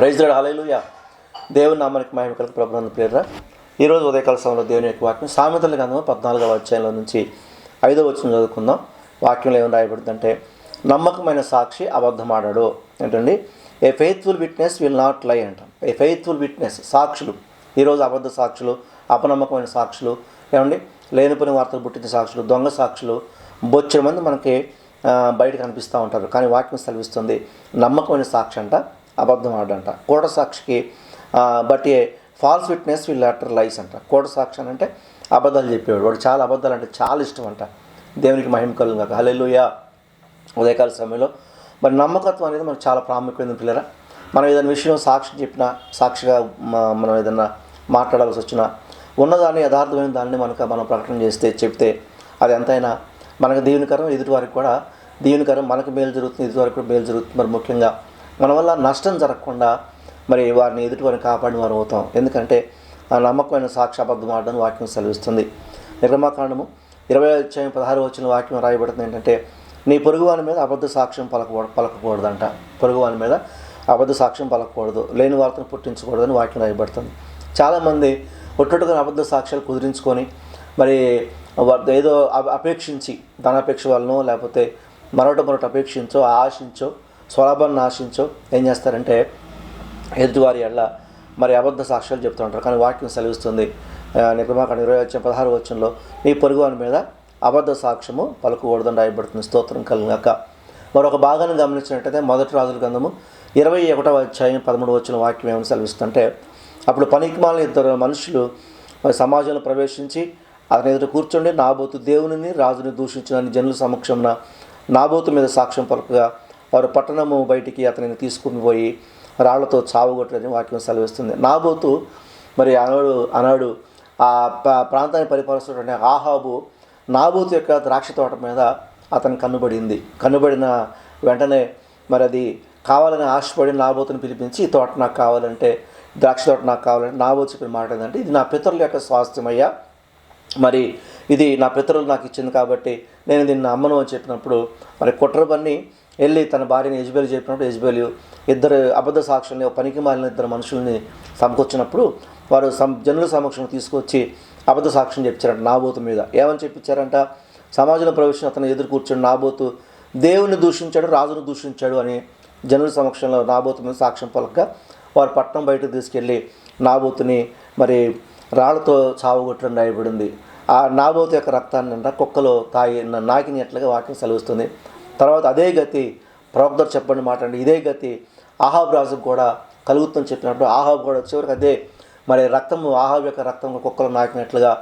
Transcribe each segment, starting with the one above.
రైతుడు hallelujah దేవుని నామానికి మహిమ కలిగి ప్రభుత్వం పేరు ఈరోజు ఉదయకాల సమయంలో దేవుని యొక్క వాక్యం సామెతల గ్రంథం పద్నాలుగవ అధ్యాయంలో నుంచి ఐదో వచ్చిన చదువుకుందాం. వాక్యంలో ఏమైనా రాయబడుతుందంటే నమ్మకమైన సాక్షి అబద్ధమాడాడు ఏంటండి a faithful witness will not lie అంటాం. ఏ ఫెయిత్ఫుల్ విట్నెస్ సాక్షులు. ఈరోజు అబద్ధ సాక్షులు అపనమ్మకమైన సాక్షులు ఏమండి? లేనిపోయిన వార్తలు పుట్టిన సాక్షులు దొంగ సాక్షులు బొచ్చిన మంది మనకి బయట కనిపిస్తూ ఉంటారు. కానీ వాక్యం సెలవిస్తుంది నమ్మకమైన సాక్షి అంట అబద్ధం ఆడంట కోట సాక్షికి but a false witness will utter lies అంట. కోట సాక్షి అని అంటే అబద్ధాలు చెప్పేవాడు. వాడు చాలా అబద్ధాలు అంటే చాలా ఇష్టం అంట దేవునికి మహిమ కలుగు హలెలుయా ఉదయకాల సమయంలో. మరి నమ్మకత్వం అనేది మనకు చాలా ప్రాముఖ్యమైన పిల్లరా. మనం ఏదైనా విషయం సాక్షి చెప్పినా సాక్షిగా మనం ఏదైనా మాట్లాడాల్సి వచ్చినా ఉన్నదాన్ని యథార్థమైన దాన్ని మనకు మనం ప్రకటన చేస్తే చెప్తే అది ఎంతైనా మనకు దీవెనకరం ఎదుటివారికి కూడా దీవెనకరం మనకు మేలు జరుగుతుంది ఎదుటివారికి కూడా మేలు జరుగుతుంది. మరి ముఖ్యంగా మన వల్ల నష్టం జరగకుండా మరి వారిని ఎదుటి వారిని కాపాడిన వారు అవుతాం. ఎందుకంటే ఆ నమ్మకమైన సాక్షి అబద్ధం వాక్యం సెలవిస్తుంది. నిర్మాకాండము ఇరవై అధ్యాయం పదహారు వచ్చిన వాక్యం రాయబడుతుంది ఏంటంటే నీ పొరుగువాని మీద అబద్ధ సాక్ష్యం పలక పలకకూడదంట. పొరుగువాని మీద అబద్ధ సాక్ష్యం పలకకూడదు. లేని వార్తను పుట్టించకూడదని వాక్యం రాయబడుతుంది. చాలామంది ఒట్టొట్టుగా అబద్ధ సాక్ష్యాలు కుదిరించుకొని మరి ఏదో అపేక్షించి ధనాపేక్ష వలనో లేకపోతే మరొకటి మరొకటి అపేక్షించో ఆశించో స్వలాభాన్ని ఆశించో ఏం చేస్తారంటే ఎదుటివారి ఎళ్ళ మరి అబద్ధ సాక్ష్యాలు చెప్తూ ఉంటారు కానీ వాక్యం సెలవిస్తుంది. నిర్మాకాండ ఇరవై వచ్చిన పదహారు వచ్చంలో నీ పొరుగువాని మీద అబద్ధ సాక్ష్యము పలుకకూడదని రాయబడుతుంది. స్తోత్రం కలిగాక మరొక భాగాన్ని గమనించినట్టయితే మొదటి రాజుల గ్రంథము ఇరవై ఒకటవ అధ్యాయం పదమూడు వచ్చిన వాక్యం ఏమని సెలవిస్తుంటే అప్పుడు పనికిమాలిన ఇద్దరు మనుషులు సమాజంలో ప్రవేశించి అతని ఎదుట కూర్చుండి నాబోతు దేవునిని రాజుని దూషించిన జనుల సమక్షంన నాబోతు మీద సాక్ష్యం పలుకగా వారు పట్టణము బయటికి అతనిని తీసుకుని పోయి రాళ్ళతో చావుగొట్టని వాక్యం సెలవిస్తుంది. నాబోతు మరి అనాడు అనాడు ఆ ప్రాంతాన్ని పరిపాలిస్తున్నటువంటి ఆహాబు నాబోతు యొక్క ద్రాక్ష తోట మీద అతను కన్నుబడింది. కన్నుబడిన వెంటనే మరి అది కావాలని ఆశపడి నాబోతుని పిలిపించి ఈ తోట నాకు కావాలంటే ద్రాక్ష తోట నాకు కావాలంటే నాబోతు చెప్పిన మాట ఏంటంటే ఇది నా పితరుల యొక్క స్వాస్థ్యమయ్యా మరి ఇది నా పితరులు నాకు ఇచ్చింది కాబట్టి నేను దీన్ని అమ్మను అని చెప్పినప్పుడు మరి కుట్రబన్ని వెళ్ళి తన భార్యని యజ్బేలు చెప్పినప్పుడు యజ్బేలు ఇద్దరు అబద్ధ సాక్షుల్ని పనికి మాలిన ఇద్దరు మనుషుల్ని సమకూర్చినప్పుడు వారు సం జనుల సమక్షంలో తీసుకొచ్చి అబద్ధ సాక్ష్యం చెప్పారంట నాబోతు మీద. ఏమని చెప్పించారంట సమాజంలో ప్రవేశం అతను ఎదురు కూర్చొని నాబోతు దేవుని దూషించాడు రాజును దూషించాడు అని జనుల సమక్షంలో నాబోతు మీద సాక్ష్యం పలకగా వారు పట్టణం బయటకు తీసుకెళ్ళి నాబోతుని మరి రాళ్ళతో చావుగొట్టడం రాయబడింది ఆ నాబోతు యొక్క రక్తాన్ని కుక్కలో తాగి నాకినట్లుగా వాక్యం సెలవుస్తుంది. తర్వాత అదే గతి ప్రవక్తలు చెప్పండి మాట అండి ఇదే గతి ఆహాబ్ రాజుకు కూడా కలుగుతుందని చెప్పినప్పుడు ఆహాబ్ కూడా చివరికి అదే మరి రక్తము ఆహాబ్ యొక్క రక్తం కుక్కలు నాకినట్లుగా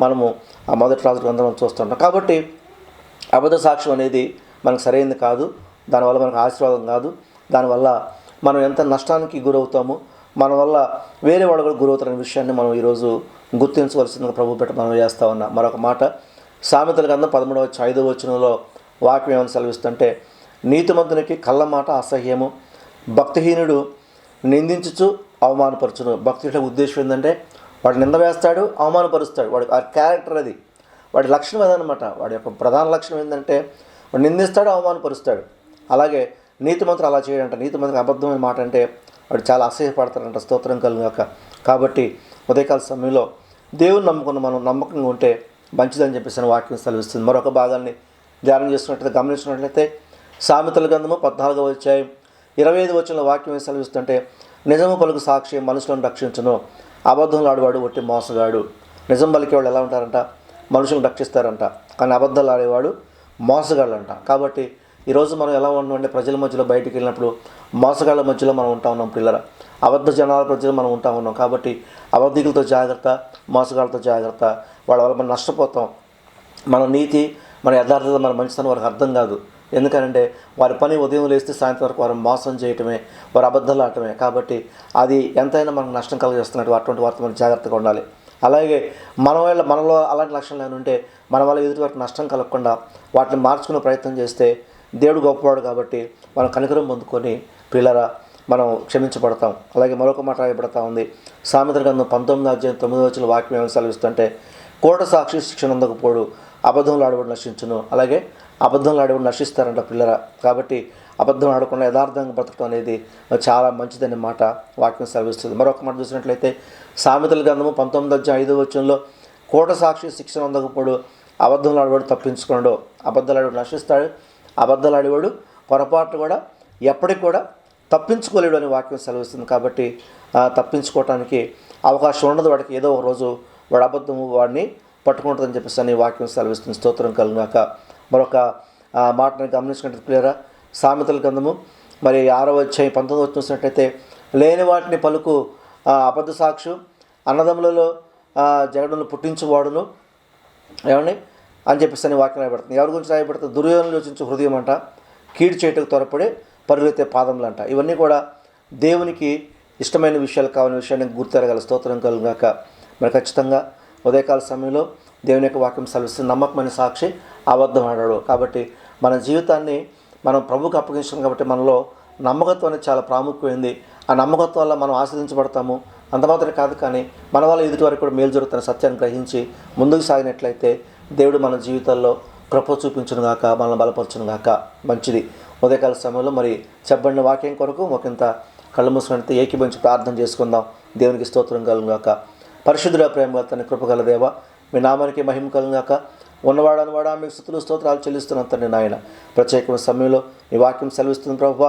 మనము ఆ మొదటి రాజు గ్రంథంలో చూస్తుంటాం. కాబట్టి అబద్ధ సాక్ష్యం అనేది మనకు సరైనది కాదు. దానివల్ల మనకు ఆశీర్వాదం కాదు. దానివల్ల మనం ఎంత నష్టానికి గురవుతామో మన వల్ల వేరే వాళ్ళు కూడా గురవుతారనే విషయాన్ని మనం ఈరోజు గుర్తించవలసిందిగా ప్రభు పెట్ట మనం చేస్తా ఉన్నాం. మరొక మాట సామెతల గ్రంథం పదమూడవచ్చు ఐదవ వచనంలో వాక్యం ఏమని సెలవిస్తుంటే నీతిమంతునికి కళ్ళ మాట అసహ్యము. భక్తిహీనుడు నిందించుచు అవమానపరచును. భక్తి ఉద్దేశం ఏంటంటే వాడు నింద వేస్తాడు అవమానపరుస్తాడు. వాడు ఆ క్యారెక్టర్ అది. వాడి లక్షణం అదనమాట వాడి యొక్క ప్రధాన లక్షణం ఏంటంటే వాడు నిందిస్తాడు అవమానపరుస్తాడు. అలాగే నీతిమంతులు అలా చేయడంట. నీతిమంతులకు అబద్ధమైన మాట అంటే వాడు చాలా అసహ్యపడతాడంట. స్తోత్రం కలుగాక కాబట్టి ఉదయకాల సమయంలో దేవుని నమ్ముకున్న మనం నమ్మకంగా ఉంటే మంచిదని చెప్పేసి అని వాక్యం సెలవిస్తుంది. మరొక భాగాన్ని ధ్యానం చేస్తున్నట్లయితే గమనించినట్లయితే సామెతల గ్రంథము పద్నాలుగవ అధ్యాయం ఇరవై ఐదు వచ్చిన వాక్యం సెలవిస్తుంటే నిజము పలుకు సాక్షి మనుషులను రక్షించును? అబద్ధంలో ఆడేవాడు ఒట్టి మోసగాడు. నిజం పలికేవాడు ఎలా ఉంటారంట? మనుషులను రక్షిస్తారంట. కానీ అబద్ధాలు ఆడేవాడు మోసగాళ్ళంట. కాబట్టి ఈరోజు మనం ఎలా ఉన్నామంటే ప్రజల మధ్యలో బయటికి వెళ్ళినప్పుడు మోసగాళ్ళ మధ్యలో మనం ఉంటా ఉన్నాం పిల్లల అబద్ధ జనాల ప్రజలు మనం ఉంటా ఉన్నాం. కాబట్టి అబద్ధికులతో జాగ్రత్త మోసగాళ్ళతో జాగ్రత్త. వాళ్ళ వల్ల మనం నష్టపోతాం. మన నీతి మన యథార్థత మన మంచితనం వారికి అర్థం కాదు. ఎందుకంటే వారి పని ఉదయం లేస్తే సాయంత్రం వరకు వారు మోసం చేయటమే వారు అబద్ధాలు ఆడటమే. కాబట్టి అది ఎంతైనా మనకు నష్టం కలిగిస్తున్నట్టు అటువంటి వారితో మనం జాగ్రత్తగా ఉండాలి. అలాగే మన వాళ్ళ మనలో అలాంటి లక్షణాలు ఏమైనా ఉంటే మన వల్ల ఎదుటి వారికి నష్టం కలగకుండా వాటిని మార్చుకునే ప్రయత్నం చేస్తే దేవుడు గొప్పవాడు కాబట్టి మనం కనికరం పొందుకొని పిల్లరా మనం క్షమించబడతాం. అలాగే మరొక మాట రాయబడతా ఉంది. సామెత గ్రంథం పంతొమ్మిది అధ్యాయం తొమ్మిది వచ్చిన వాక్యం ఏమైనా సెలవిస్తుంటే కోట సాక్షి శిక్షణ అందకపోడు అబద్ధంలో ఆడవాడు నశించును. అలాగే అబద్ధంలో ఆడవాడు నశిస్తారంట పిల్లర. కాబట్టి అబద్ధం ఆడకుండా యథార్థంగా బ్రతకడం అనేది చాలా మంచిదనే మాట వాక్యం సెలవిస్తుంది. మరొక మాట చూసినట్లయితే సామెతల గ్రంథము పంతొమ్మిది అధ్యాయం ఐదో వచ్చంలో కోట సాక్షి శిక్షణ అందకపోడు అబద్ధంలో ఆడవాడు తప్పించుకోండు అబద్ధాలు ఆడవాడు నశిస్తాడు అబద్ధాలు ఆడేవాడు పొరపాటు కూడా ఎప్పటికి కూడా తప్పించుకోలేడు అని వాక్యం సెలవిస్తుంది. కాబట్టి తప్పించుకోవటానికి అవకాశం ఉండదు. వాడికి ఏదో ఒక రోజు వాడు అబద్ధము వాడిని పట్టుకుంటుందని చెప్పేసి అని వాక్యం సెలవిస్తుంది. స్తోత్రం కలుగాక మరొక మాటను మాటని గమనించుకుంటే క్లియరా సామెతల గ్రంథము మరి ఆరవ వచ్చాయి పంతొమ్మిది వచ్చి చూసినట్టయితే లేని వాటిని పలుకు అబద్ధ సాక్షు అన్నదమ్ములలో ఆ, పుట్టించువాడును. ఏమండి? అని చెప్పేసి అని వాక్యం రాయబడుతుంది. ఎవరి గురించి రాయబడుతుంది? దుర్యోధన యోచించు హృదయం అంట కీడు చేయటకు త్వరపడే పరులెత్తే పాదములు అంట. ఇవన్నీ కూడా దేవునికి ఇష్టమైన విషయాలు కావని విషయాన్ని గుర్తెరగల. స్తోత్రం కలుగాక మరి ఖచ్చితంగా ఉదయకాల సమయంలో దేవుని యొక్క వాక్యం సెలవిస్తుంది నమ్మకమైన సాక్షి అబద్ధమాడాడు కాబట్టి మన జీవితాన్ని మనం ప్రభుకు అప్పగించాం కాబట్టి మనలో నమ్మకత్వం అనేది చాలా ప్రాముఖ్యమైంది. ఆ నమ్మకత్వం వల్ల మనం ఆస్వాదించబడతాము. అంత మాత్రమే కాదు కానీ మన వల్ల ఎదుటి వరకు కూడా మేలు జరుగుతున్న సత్యాన్ని గ్రహించి ముందుకు సాగినట్లయితే దేవుడు మన జీవితాల్లో కృప చూపించును గాక మనల్ని బలపరచును గాక. మంచిది. ఉదయకాల సమయంలో మరి చెప్పబడిన వాక్యం కొరకు ఒకంత కళ్ళు మూసుకుంటే ఏకీభవించి ప్రార్థన చేసుకుందాం. దేవునికి స్తోత్రం కలుగుగాక పరిశుద్ధుల ప్రేమ తన కృపగల దేవ మీ నామానికి మహిమ కలుగాక ఉన్నవాడని వాడా మీకు స్థుతులు స్తోత్రాలు చెల్లిస్తున్నాను తండ్రి నాయన. ప్రత్యేకమైన సమయంలో నీ వాక్యం సెలవిస్తుంది ప్రభు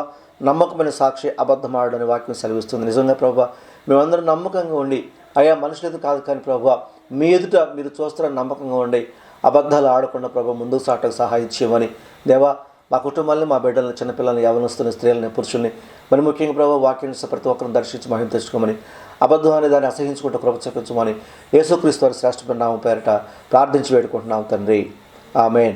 నమ్మకమైన సాక్షి అబద్ధమాడని వాక్యం సెలవిస్తుంది. నిజంగా ప్రభు మేమందరం నమ్మకంగా ఉండి అయ్యా మనుషులతో కాదు కానీ ప్రభు మీ ఎదుట మీరు చూస్తున్న నమ్మకంగా ఉండి అబద్ధాలు ఆడకుండా ప్రభు ముందుకు సాటకు సహాయం చేయమని దేవా మా కుటుంబాన్ని మా బిడ్డలను చిన్నపిల్లల్ని యవనస్తుని స్త్రీలని పురుషుల్ని మరి ముఖ్యంగా ప్రభావ వాక్యం ప్రతి ఒక్కరిని దర్శించి మహిమ తెచ్చుకోమని అబద్ధం దాన్ని అసహించుకుంటూ ప్రభు యేసుక్రీస్తు వారి శ్రేష్టమైన నామం పేరిట ప్రార్థించి వేడుకుంటున్నాం తండ్రి. ఆమెన్.